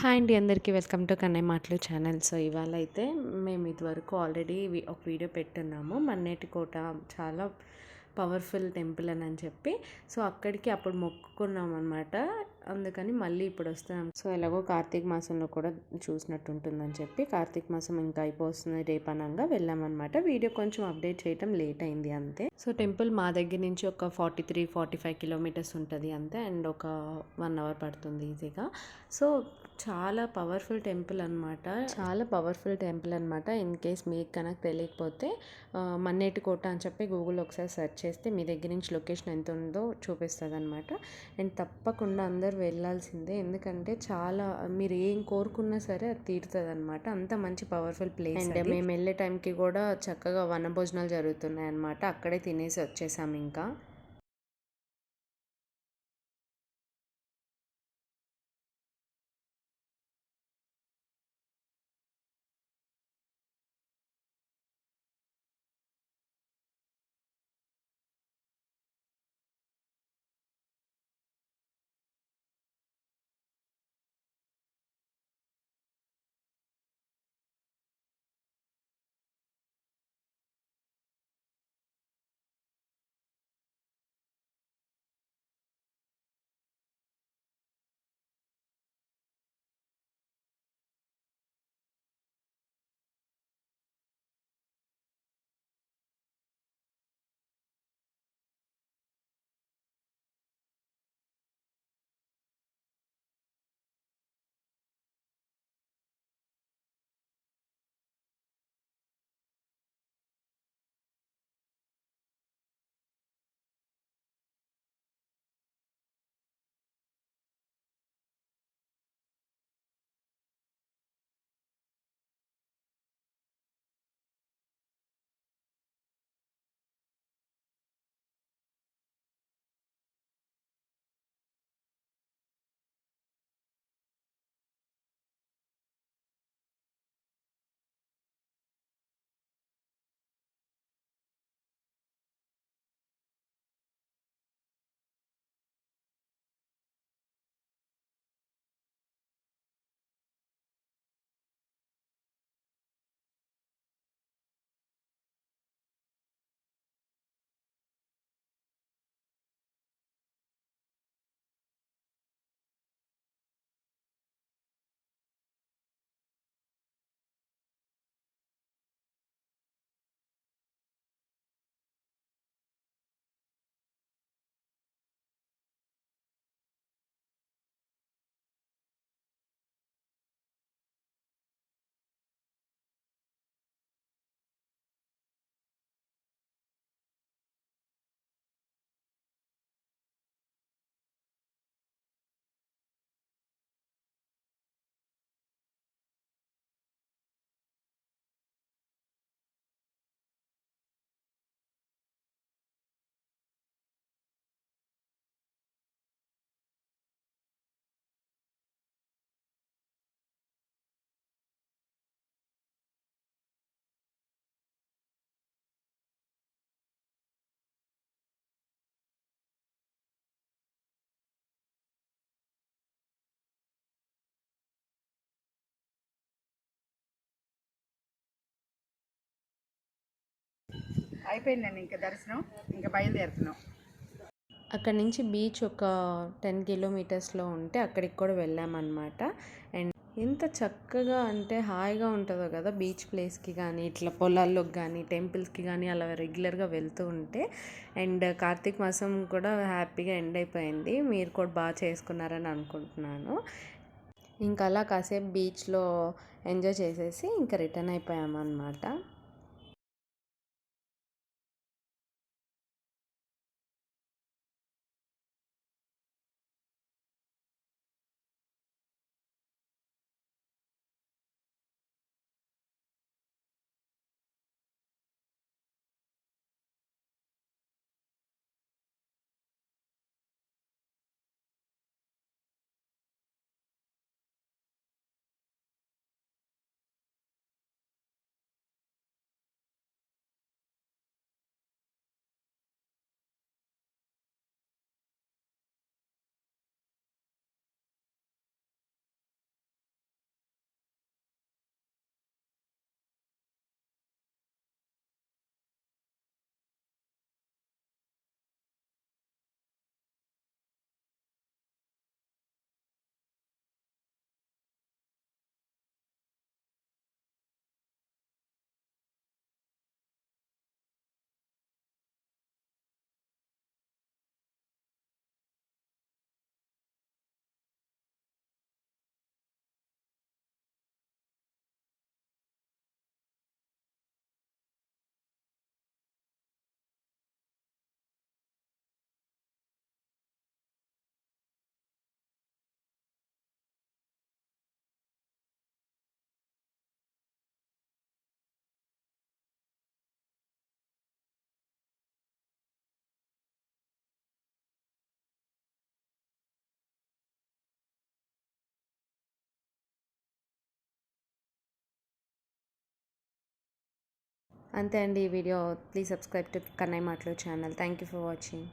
Hi అండి అందరికీ. Welcome to Kannayya మాటలు ఛానల్. సో ఇవాళ అయితే మేము ఇదివరకు ఆల్రెడీ ఒక వీడియో పెట్టున్నాము. మన్నేటి కోట చాలా పవర్ఫుల్ టెంపుల్ అని అని చెప్పి. సో అక్కడికి అప్పుడు మొక్కుకున్నాం అనమాట అందుకని మళ్ళీ ఇప్పుడు వస్తున్నాం. సో ఎలాగో కార్తీక మాసంలో కూడా చూసినట్టు ఉంటుందని చెప్పి కార్తీక మాసం ఇంకా అయిపోతుంది రేపనంగా వెళ్ళామన్నమాట వీడియో కొంచెం అప్డేట్ చేయడం లేట్ అయింది అంతే. సో టెంపుల్ మా దగ్గర నుంచి ఒక forty three forty five kilometres ఉంటుంది అంతే. అండ్ ఒక వన్ అవర్ పడుతుంది ఈజీగా. సో చాలా పవర్ఫుల్ టెంపుల్ అనమాట చాలా పవర్ఫుల్ టెంపుల్ అనమాట ఇన్ కేస్ మీకు కనుక తెలియకపోతే మన్నేటి కోట అని చెప్పి గూగుల్ ఒకసారి సెర్చ్ చేస్తే మీ దగ్గర నుంచి లొకేషన్ ఎంత ఉందో చూపిస్తుంది అనమాట అండ్ తప్పకుండా అందరు వెళ్ళాల్సిందే. ఎందుకంటే చాలా మీరు ఏం కోరుకున్నా సరే అది తీరుతుంది అనమాట అంత మంచి పవర్ఫుల్ ప్లేస్ అండ్ మేము వెళ్ళే టైంకి కూడా చక్కగా వనభోజనాలు జరుగుతున్నాయి అనమాట అక్కడే తినేసి వచ్చేసాము ఇంకా. అయిపోయిందండి ఇంకా దర్శనం ఇంకా బయలుదేరుతున్నాం. అక్కడ నుంచి బీచ్ ఒక టెన్ కిలోమీటర్స్లో ఉంటే అక్కడికి కూడా వెళ్ళామన్నమాట. అండ్ ఎంత చక్కగా అంటే హాయిగా ఉంటుందో కదా బీచ్ ప్లేస్కి కానీ ఇట్లా పొలాల్లోకి కానీ టెంపుల్స్కి కానీ అలా రెగ్యులర్గా వెళ్తూ ఉంటే. అండ్ కార్తీక మాసం కూడా హ్యాపీగా ఎండ్ అయిపోయింది. మీరు కూడా బాగా చేసుకున్నారని అనుకుంటున్నాను. ఇంకా అలా కాసేపు బీచ్లో ఎంజాయ్ చేసేసి ఇంకా రిటర్న్ అయిపోయామన్నమాట. అంతే అండి ఈ video please subscribe to Kannayya మాటలు channel. Thank you for watching